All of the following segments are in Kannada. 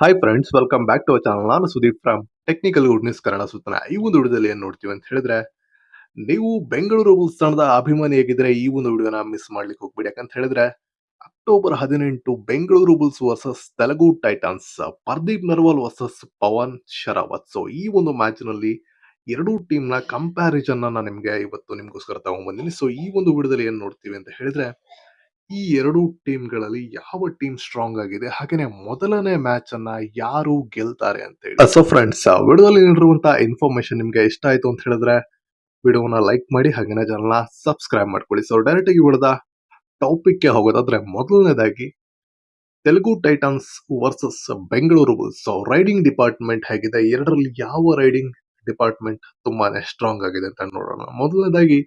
Hi friends welcome back to our channel ನಾನು Sudeep from technical good news Kannada ಸುತ್ತನ ಈ ಒಂದು ವಿಡಿಯೋದಲ್ಲಿ ಏನು ನೋಡ್ತೀವಿ ಅಂತ ಹೇಳಿದ್ರೆ, ನೀವು ಬೆಂಗಳೂರು ಬುಲ್ಸ್ ತಂಡದ ಅಭಿಮಾನಿ ಆಗಿದ್ರೆ ಈ ಒಂದು ವಿಡಿಯೋನ ಮಿಸ್ ಮಾಡ್ಲಿಕ್ಕೆ ಹೋಗ್ಬೇಡಿ. ಯಾಕಂತ ಹೇಳಿದ್ರೆ ಅಕ್ಟೋಬರ್ ಹದಿನೆಂಟು Bengaluru Bulls versus Telugu Titans Pardeep Narwal versus Pawan Sehrawat so ಈ ಒಂದು ಮ್ಯಾಚ್ನಲ್ಲಿ ಎರಡೂ ಟೀಮ್ನ ಕಂಪ್ಯಾರಿಸನ್ ನಾನು ನಿಮ್ಗೆ ಇವತ್ತು ನಿಮ್ಗೋಸ್ಕರ ತಗೊಂಡ್ಬಂದಿನಿ ಸೊ ಈ ಒಂದು ವಿಡಿಯೋದಲ್ಲಿ ಏನು ನೋಡ್ತೀವಿ ಅಂತ ಹೇಳಿದ್ರೆ ಈ ಎರಡು ಟೀಮ್ಗಳಲ್ಲಿ ಯಾವ ಟೀಮ್ ಸ್ಟ್ರಾಂಗ್ ಆಗಿದೆ? ಹಾಗೇನೆ ಮೊದಲನೇ ಮ್ಯಾಚ್ ಅನ್ನ ಯಾರು ಗೆಲ್ತಾರೆ ಅಂತ ಹೇಳಿ. ಸೊ ಫ್ರೆಂಡ್ಸ್ ವಿಡಿಯೋದಲ್ಲಿ ನೀಡಿರುವಂತಹ ಇನ್ಫಾರ್ಮೇಶನ್ ನಿಮ್ಗೆ ಇಷ್ಟ ಆಯ್ತು ಅಂತ ಹೇಳಿದ್ರೆ ವಿಡಿಯೋನ ಲೈಕ್ ಮಾಡಿ, ಹಾಗೇನೆ ಚಾನಲ್ನ ಸಬ್ಸ್ಕ್ರೈಬ್ ಮಾಡ್ಕೊಳ್ಳಿ. ಸೊ ಡೈರೆಕ್ಟ್ ಆಗಿ ವಿಡಿಯೋದ ಟಾಪಿಕ್ಗೆ ಹೋಗೋದಾದ್ರೆ ಮೊದಲನೇದಾಗಿ Telugu Titans versus Bengaluru Bulls so raiding department ಹೇಗಿದೆ? ಎರಡರಲ್ಲಿ ಯಾವ ರೈಡಿಂಗ್ ಡಿಪಾರ್ಟ್ಮೆಂಟ್ ತುಂಬಾನೇ ಸ್ಟ್ರಾಂಗ್ ಆಗಿದೆ ಅಂತ ನೋಡೋಣ. ಮೊದಲನೇದಾಗಿ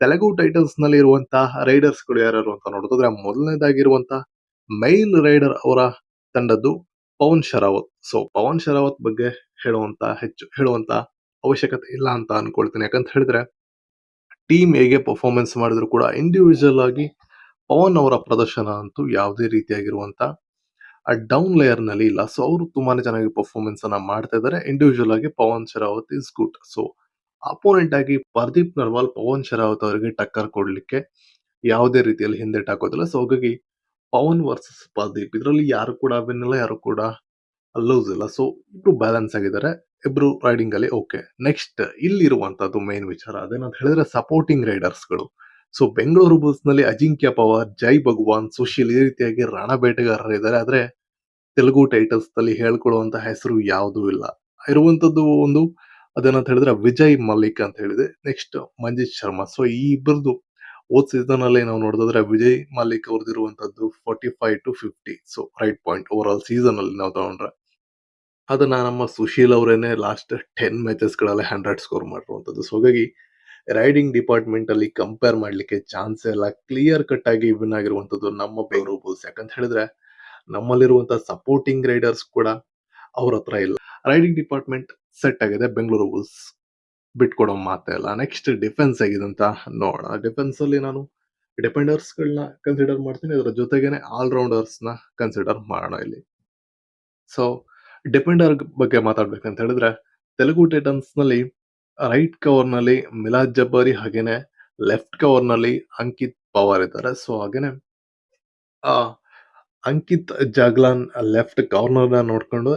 ತೆಲುಗು ಟೈಟಲ್ಸ್ನಲ್ಲಿ ಇರುವಂತಹ ರೈಡರ್ಸ್ಗಳು ಯಾರು ಅಂತ ನೋಡಿದ್ರೆ ಮೊದಲನೇದಾಗಿರುವಂತಹ ಮೈನ್ ರೈಡರ್ ಅವರ ತಂಡದ್ದು ಪವನ್ ಶರಾವತ್. ಸೊ ಪವನ್ ಶರಾವತ್ ಬಗ್ಗೆ ಹೇಳುವಂತ ಹೆಚ್ಚು, ಹೇಳುವಂತ ಅವಶ್ಯಕತೆ ಇಲ್ಲ ಅಂತ ಅನ್ಕೊಳ್ತೀನಿ. ಯಾಕಂತ ಹೇಳಿದ್ರೆ, ಟೀಮ್ ಹೇಗೆ ಪರ್ಫಾರ್ಮೆನ್ಸ್ ಮಾಡಿದ್ರು ಕೂಡ ಇಂಡಿವಿಜುವಲ್ ಆಗಿ ಪವನ್ ಅವರ ಪ್ರದರ್ಶನ ಅಂತೂ ಯಾವುದೇ ರೀತಿಯಾಗಿರುವಂತ ಡೌನ್ ಲೇಯರ್ನಲ್ಲಿ ಇಲ್ಲ. ಸೊ ಅವರು ತುಂಬಾನೇ ಚೆನ್ನಾಗಿ ಪರ್ಫಾರ್ಮೆನ್ಸ್ ಅನ್ನ ಮಾಡ್ತಾ ಇದ್ದಾರೆ. ಇಂಡಿವಿಜುವಲ್ ಆಗಿ Pawan Sehrawat is good so opponent ಆಗಿ ಪರ್ದೀಪ್ ನರ್ವಾಲ್ ಪವನ್ ಶರಾವತ್ ಅವರಿಗೆ ಟಕ್ಕರ್ ಕೊಡ್ಲಿಕ್ಕೆ ಯಾವುದೇ ರೀತಿಯಲ್ಲಿ ಹಿಂದೆಟ್ ಹಾಕೋದಿಲ್ಲ. ಸೊ ಹಾಗಾಗಿ ಪವನ್ ವರ್ಸಸ್ ಪರ್ದೀಪ್ ಇದರಲ್ಲಿ ಯಾರು ಕೂಡ ವಿನ್ ಇಲ್ಲ, ಯಾರು ಕೂಡ ಲೂಸ್ ಇಲ್ಲ. ಸೊ ಇಬ್ರು ಬ್ಯಾಲೆನ್ಸ್ ಆಗಿದ್ದಾರೆ. ಇಬ್ರು ರೈಡಿಂಗ್ ಅಲ್ಲಿ ಓಕೆ ನೆಕ್ಸ್ಟ್ ಇಲ್ಲಿರುವಂತದ್ದು ಮೇನ್ ವಿಚಾರ. ಅದೇನಂತ ಹೇಳಿದ್ರೆ ಸಪೋರ್ಟಿಂಗ್ ರೈಡರ್ಸ್ಗಳು. ಸೊ ಬೆಂಗಳೂರು ಬುಲ್ಸ್ನಲ್ಲಿ ಅಜಿಂಕ್ಯ ಪವಾರ್ ಜೈ ಭಗವಾನ್ ಸುಶೀಲ್ ಈ ರೀತಿಯಾಗಿ ರಣಬೇಟೆಗಾರರು ಇದ್ದಾರೆ. ಆದ್ರೆ ತೆಲುಗು ಟೈಟಲ್ಸ್ನಲ್ಲಿ ಹೇಳ್ಕೊಳ್ಳುವಂತ ಹೆಸರು ಯಾವುದೂ ಇಲ್ಲ. ಇರುವಂತದ್ದು ಒಂದು ಅದೇನಂತ ಹೇಳಿದ್ರೆ ವಿಜಯ್ ಮಲ್ಲಿಕ್ ಅಂತ ಹೇಳಿದೆ. ನೆಕ್ಸ್ಟ್ ಮಂಜಿತ್ ಶರ್ಮಾ. ಸೊ ಈ ಇಬ್ಬರದು ಓದ್ ಸೀಸನ್ ಅಲ್ಲಿ ನಾವು ನೋಡಿದ್ರೆ ವಿಜಯ್ ಮಲ್ಲಿಕ್ ಅವ್ರದ್ದು ಇರುವಂತದ್ದು forty five to fifty so raid point overall season ಅಲ್ಲಿ ನಾವು ತಗೊಂಡ್ರೆ. ಅದನ್ನ ನಮ್ಮ ಸುಶೀಲ್ ಅವರೇನೆ ಲಾಸ್ಟ್ ಟೆನ್ ಮ್ಯಾಚಸ್ಗಳಲ್ಲಿ ಹಂಡ್ರೆಡ್ ಸ್ಕೋರ್ ಮಾಡಿರುವಂತದ್ದು. ಸೊ ಹಾಗಾಗಿ ರೈಡಿಂಗ್ ಡಿಪಾರ್ಟ್ಮೆಂಟ್ ಅಲ್ಲಿ ಕಂಪೇರ್ ಮಾಡ್ಲಿಕ್ಕೆ ಚಾನ್ಸ್ ಎಲ್ಲ ಕ್ಲಿಯರ್ ಕಟ್ ಆಗಿ ವಿನ್ ಆಗಿರುವಂತದ್ದು ನಮ್ಮ ಬೆಂಗಳೂರು ಬುಲ್ಸ್ ಯಾಕಂತ ಹೇಳಿದ್ರೆ ನಮ್ಮಲ್ಲಿರುವಂತ ಸಪೋರ್ಟಿಂಗ್ ರೈಡರ್ಸ್ ಕೂಡ ಅವ್ರ ಹತ್ರ ಇಲ್ಲ. ರೈಡಿಂಗ್ ಡಿಪಾರ್ಟ್ಮೆಂಟ್ ಸೆಟ್ ಆಗಿದೆ ಬೆಂಗಳೂರು ಬುಲ್ಸ್ ಬಿಟ್ಕೊಡೋ ಮಾತೇ ಇಲ್ಲ ನೆಕ್ಸ್ಟ್ ಡಿಫೆನ್ಸ್ ಆಗಿದೆ ಅಂತ ನೋಡೋಣ. ಡಿಫೆನ್ಸ್ ಅಲ್ಲಿ ನಾನು ಡಿಪೆಂಡರ್ಸ್ ಗಳನ್ನ ಕನ್ಸಿಡರ್ ಮಾಡ್ತೀನಿ. ಅದರ ಜೊತೆಗೇನೆ ಆಲ್ ರೌಂಡರ್ಸ್ನ ಕನ್ಸಿಡರ್ ಮಾಡೋಣ ಇಲ್ಲಿ. ಸೊ ಡಿಪೆಂಡರ್ ಬಗ್ಗೆ ಮಾತಾಡ್ಬೇಕಂತ ಹೇಳಿದ್ರೆ, ತೆಲುಗು ಟೈಟನ್ಸ್ನಲ್ಲಿ ರೈಟ್ ಕವರ್ನಲ್ಲಿ ಮಿಲಾದ್ ಜಬ್ಬಾರಿ ಹಾಗೇನೆ ಲೆಫ್ಟ್ ಕವರ್ನಲ್ಲಿ ಅಂಕಿತ್ ಪವಾರ್ ಇದ್ದಾರೆ. ಸೊ ಹಾಗೇನೆ ಅಂಕಿತ್ ಜಾಗ್ಲಾನ್ ಲೆಫ್ಟ್ ಕಾರ್ನರ್ನ ನೋಡ್ಕೊಂಡು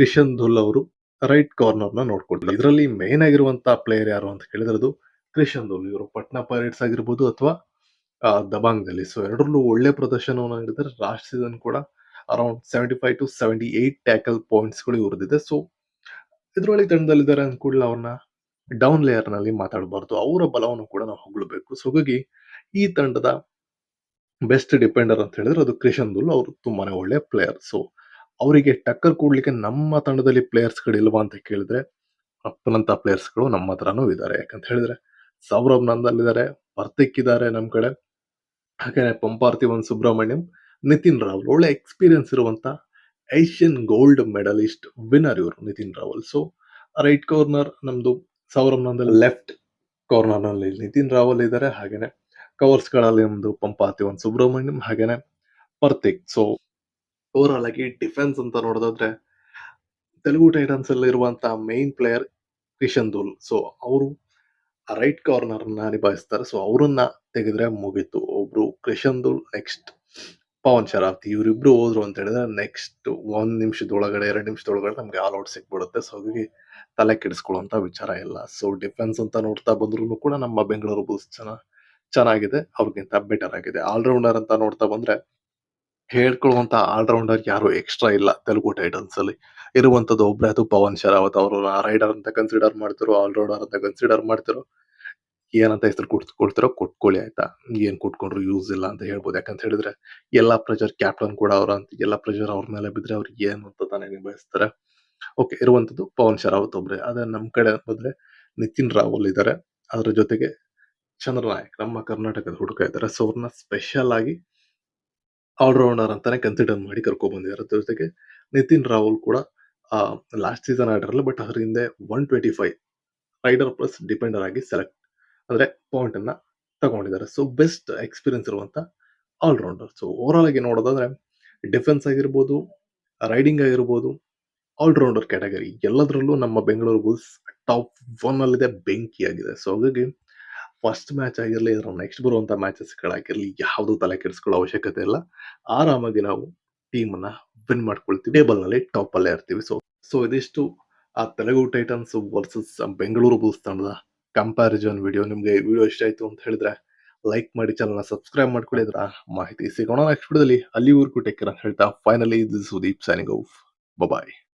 ಕ್ರಿಶನ್ ಧುಲ್ ಅವರು ರೈಟ್ ಕಾರ್ನರ್ನ ನೋಡ್ಕೊಂಡ್ರು. ಇದರಲ್ಲಿ ಮೇನ್ ಆಗಿರುವಂತಹ ಪ್ಲೇಯರ್ ಯಾರು ಅಂತ ಕೇಳಿದ್ರೆ ಅದು ಕ್ರಿಶನ್ ಧುಲ್. ಇವರು ಪಟ್ನಾ ಪೈರೇಟ್ಸ್ ಆಗಿರ್ಬೋದು ಅಥವಾ ದಬಾಂಗ್ ದಲ್ಲಿ ಸೊ ಎರಡರಲ್ಲೂ ಒಳ್ಳೆ ಪ್ರದರ್ಶನವನ್ನು ನೀಡಿದ್ರೆ ಲಾಸ್ಟ್ ಸೀಸನ್ ಕೂಡ around seventy five to seventy eight tackle ಪಾಯಿಂಟ್ಸ್ಗಳು ಇವ್ರದಿದೆ ಸೊ ಇದರಲ್ಲಿ ತಂಡದಲ್ಲಿದ್ದಾರೆ ಅಂದ ಕೂಡಲೇ ಅವ್ರನ್ನ ಡೌನ್ ಲೇಯರ್ನಲ್ಲಿ ಮಾತಾಡಬಾರ್ದು. ಅವರ ಬಲವನ್ನು ಕೂಡ ನಾವು ಹೊಗಳಬೇಕು. ಸೊ ಹಾಗಾಗಿ ಈ ತಂಡದ ಬೆಸ್ಟ್ ಡಿಪೆಂಡರ್ ಅಂತ ಹೇಳಿದ್ರೆ ಅದು ಕ್ರಿಶನ್ ದುಲ್ ಅವರು ತುಂಬಾನೇ ಒಳ್ಳೆ ಪ್ಲೇಯರ್ ಸೊ ಅವರಿಗೆ ಟಕ್ಕರ್ ಕೊಡ್ಲಿಕ್ಕೆ ನಮ್ಮ ತಂಡದಲ್ಲಿ ಪ್ಲೇಯರ್ಸ್ಗಳು ಇಲ್ವಾ ಅಂತ ಕೇಳಿದ್ರೆ, ಅಪ್ಪನಂತ ಪ್ಲೇಯರ್ಸ್ಗಳು ನಮ್ಮ ಹತ್ರನೂ ಇದ್ದಾರೆ. ಯಾಕಂತ ಹೇಳಿದ್ರೆ, ಸೌರಭ್ ನಂದಲ್ಲಿದ್ದಾರೆ ಇದ್ದಾರೆ ನಮ್ಮ ಕಡೆ. ಹಾಗೆ ಪಂಪಾರ್ಥಿವನ್ ಸುಬ್ರಹ್ಮಣ್ಯಂ, ನಿತಿನ್ ರಾವಲ್, ಒಳ್ಳೆ ಎಕ್ಸ್ಪೀರಿಯನ್ಸ್ ಇರುವಂತ ಏಷ್ಯನ್ ಗೋಲ್ಡ್ ಮೆಡಲಿಸ್ಟ್ ವಿನ್ನರ್ ಇವರು Nitin Rawal. So right corner ನಮ್ದು ಸೌರಭ್ ನಂದಲ್ ಲೆಫ್ಟ್ ಕಾರ್ನರ್ನಲ್ಲಿ ನಿತಿನ್ ರಾವಲ್ ಇದ್ದಾರೆ. ಹಾಗೇನೆ ಕವರ್ಸ್ಗಳಲ್ಲಿ ನಮ್ದು ಪಂಪಾರ್ಥಿವನ್ ಸುಬ್ರಹ್ಮಣ್ಯಂ, ಹಾಗೇನೆ ಪರ್ತಿಕ್ ಸೊ ಓವರ್ ಆಲ್ ಆಗಿ ಡಿಫೆನ್ಸ್ ಅಂತ ನೋಡೋದಾದ್ರೆ, ತೆಲುಗು ಟೈಟನ್ಸ್ ಅಲ್ಲಿ ಇರುವಂತಹ main player Krishan Dhull so ಅವರು ರೈಟ್ ಕಾರ್ನರ್ನ ನಿಭಾಯಿಸ್ತಾರೆ. ಸೊ ಅವರನ್ನ ತೆಗೆದ್ರೆ ಮುಗೀತು. ಒಬ್ರು ಕ್ರಿಶನ್ ದೂಲ್ ನೆಕ್ಸ್ಟ್ ಪವನ್ ಶರಾವತಿ ಇವರಿಬ್ರು ಹೋದ್ರು ಅಂತ ಹೇಳಿದ್ರೆ ನೆಕ್ಸ್ಟ್ ಒಂದ್ ನಿಮಿಷದೊಳಗಡೆ, ಎರಡು ನಿಮಿಷದೊಳಗಡೆ ನಮ್ಗೆ ಆಲ್ ಔಟ್ ಸಿಕ್ಬಿಡುತ್ತೆ. ಸೊ ಹಾಗಾಗಿ ತಲೆ ಕೆಡಿಸ್ಕೊಳ್ಳುವಂತ ವಿಚಾರ ಇಲ್ಲ. ಸೊ ಡಿಫೆನ್ಸ್ ಅಂತ ನೋಡ್ತಾ ಬಂದ್ರು ಕೂಡ ನಮ್ಮ ಬೆಂಗಳೂರು ಬುಲ್ಸ್ ಚೆನ್ನ ಚೆನ್ನಾಗಿದೆ. ಅವ್ರಿಗಿಂತ ಬೆಟರ್ ಆಗಿದೆ. ಆಲ್ರೌಂಡರ್ ಅಂತ ನೋಡ್ತಾ ಬಂದ್ರೆ ಹೇಳ್ಕೊಳ್ಳುವಂತ ಆಲ್ರೌಂಡರ್ ಯಾರು ಎಕ್ಸ್ಟ್ರಾ ಇಲ್ಲ ತೆಲುಗು ಟೈಟನ್ಸ್ ಅಲ್ಲಿ. ಇರುವಂತದ್ದು ಒಬ್ರೆ ಅದು ಪವನ್ ಶರಾವತ್ ಅವರು ರೈಡರ್ ಅಂತ ಕನ್ಸಿಡರ್ ಮಾಡ್ತಿರೋ ಆಲ್ರೌಂಡರ್ ಅಂತ ಕನ್ಸಿಡರ್ ಮಾಡ್ತಿರೋ, ಏನಂತ ಹೆಸರು ಕೊಟ್ ಕೊಡ್ತಿರೋ ಕೊಟ್ಕೊಳ್ಳಿ ಆಯ್ತಾ. ಏನ್ ಕೊಟ್ಕೊಂಡ್ರು ಯೂಸ್ ಇಲ್ಲ ಅಂತ ಹೇಳ್ಬೋದು. ಯಾಕಂತ ಹೇಳಿದ್ರೆ ಎಲ್ಲಾ ಪ್ರೆಷರ್ ಕ್ಯಾಪ್ಟನ್ ಕೂಡ ಅವ್ರ ಅಂತ, ಎಲ್ಲಾ ಪ್ರೆಷರ್ ಅವ್ರ ಮೇಲೆ ಬಿದ್ರೆ ಅವ್ರಿಗೆ ಏನು ಅಂತ ತಾನೇ ನಿಭಾಯಿಸ್ತಾರೆ. ಓಕೆ ಇರುವಂತದ್ದು ಪವನ್ ಶರಾವತ್ ಒಬ್ರೆ. ಅದೇ ನಮ್ ಕಡೆ ಬಂದ್ರೆ ನಿತಿನ್ ರಾವಲ್ ಇದ್ದಾರೆ ಅದ್ರ ಜೊತೆಗೆ ಚಂದ್ರನಾಯಕ್ ನಮ್ಮ ಕರ್ನಾಟಕದ ಹುಡುಕ ಇದ್ದಾರೆ ಸೊ ಅವ್ರನ್ನ ಸ್ಪೆಷಲ್ ಆಗಿ ಆಲ್ರೌಂಡರ್ ಅಂತಾನೆ ಕನ್ಸಿಡರ್ ಮಾಡಿ ಕರ್ಕೊಂಡ್ ಬಂದಿದ್ದಾರೆ ಅದ್ರ ಜೊತೆಗೆ ನಿತಿನ್ ರಾಹುಲ್ ಕೂಡ ಲಾಸ್ಟ್ ಸೀಸನ್ ಆಡಿರಲ್ಲ ಬಟ್ ಅದ್ರ ಹಿಂದೆ one twenty five raider plus defender ಆಗಿ ಸೆಲೆಕ್ಟ್ ಅಂದ್ರೆ ಪಾಯಿಂಟ್ ಅನ್ನ ತಗೊಂಡಿದ್ದಾರೆ. ಸೊ ಬೆಸ್ಟ್ ಎಕ್ಸ್ಪೀರಿಯನ್ಸ್ ಇರುವಂತ ಆಲ್ರೌಂಡರ್ ಸೊ ಓವರ್ ಆಲ್ ಆಗಿ ನೋಡೋದಾದ್ರೆ ಡಿಫೆನ್ಸ್ ಆಗಿರ್ಬೋದು ರೈಡಿಂಗ್ ಆಗಿರ್ಬೋದು, ಆಲ್‌ರೌಂಡರ್ ಕ್ಯಾಟಗರಿ ಎಲ್ಲದರಲ್ಲೂ ನಮ್ಮ ಬೆಂಗಳೂರು ಬುಲ್ಸ್ ಟಾಪ್ ಒನ್ ಅಲ್ಲಿದೆ ಬೆಂಕಿಯಾಗಿದೆ. ಸೊ ಹಾಗಾಗಿ ಫಸ್ಟ್ ಮ್ಯಾಚ್ ಆಗಿರಲಿ ಅದರ ನೆಕ್ಸ್ಟ್ ಬರುವಂತ ಮ್ಯಾಚಸ್ಗಳಾಗಿರಲಿ ಯಾವುದು ತಲೆ ಕೆಡಿಸ್ಕೊಳ್ಳೋ ಅವಶ್ಯಕತೆ ಇಲ್ಲ. ಆರಾಮಾಗಿ ನಾವು ಟೀಮನ್ನು ವಿನ್ ಮಾಡ್ಕೊಳ್ತೀವಿ. ಟಾಪ್ ಅಲ್ಲೇ ಇರ್ತೀವಿ. ಸೊ ಸೊ ಇದಿಷ್ಟು ಆ Telugu Titans versus Bengaluru Bulls ತಂಡದ ಕಂಪ್ಯಾರಿಸನ್ ವಿಡಿಯೋ. ನಿಮ್ಗೆ ವಿಡಿಯೋ ಇಷ್ಟ ಆಯ್ತು ಅಂತ ಹೇಳಿದ್ರೆ ಲೈಕ್ ಮಾಡಿ, ಚಾನಲ್ನ ಸಬ್ಸ್ಕ್ರೈಬ್ ಮಾಡ್ಕೊಳ್ಳಿ. ಅದರ ಮಾಹಿತಿ ಸಿಗೋಣ ನೆಕ್ಸ್ಟ್ ವಿಡಿಯೋದಲ್ಲಿ. ಅಲ್ಲಿವರೆಗೂ ಟೇಕ್ ಕೇರ್ ಅಂತ ಹೇಳ್ತಾ finally this Sudeep signing off. Bye bye.